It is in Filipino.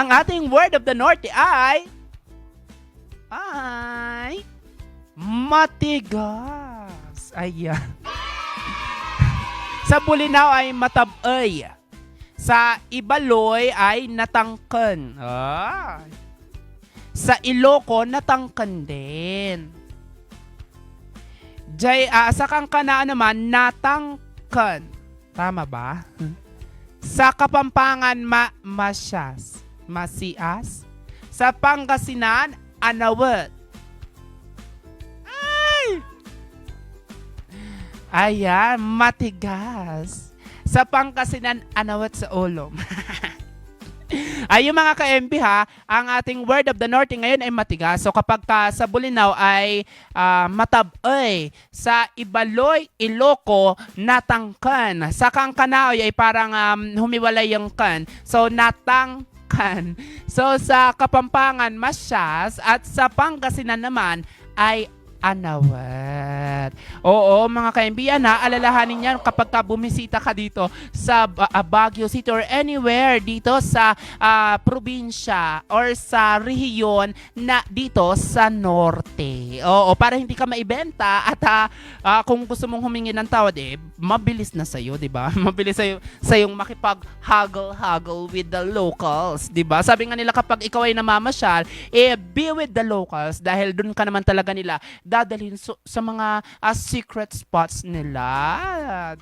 Ang ating word of the North ay ay matigas. Ayan. Sa Bulinaw ay matabay. Sa Ibaloy ay natangkan. Ay. Sa Iloco, natangkan din. Jay, ah, sa Kangkana naman, natangkan. Tama ba? Sa Kapampangan, ma masyas. Masias. Sa Pangasinan, anawet. Ay! Ayan, matigas. Sa Pangasinan, anawet sa ulom. Ay, yung mga ka-MB ha, ang ating word of the North ngayon ay matigas. So kapag ka sa Bulinaw ay ah, matabay, sa Ibaloy, Iloco, natangkan. Sa Kangkanaoy ay parang um, humiwalay yung kan. So natangkan. So sa Kapampangan, masyas. At sa Pangasinan naman ay anawat. Oo, mga kaimbiyan ha, alalahanin yan kapag ka bumisita ka dito sa ah, Baguio City or anywhere dito sa ah, probinsya or sa rehiyon na dito sa norte. Oo, para hindi ka maibenta at ah, kung gusto mong humingi ng tawad eh, mabilis na sa'yo, di ba? Mabilis sa'yo, sa'yong makipag-haggle-haggle with the locals, di ba? Sabi nga nila kapag ikaw ay namamasyal, eh, be with the locals dahil dun ka naman talaga nila dadalhin so- sa mga ah, secret spots nila.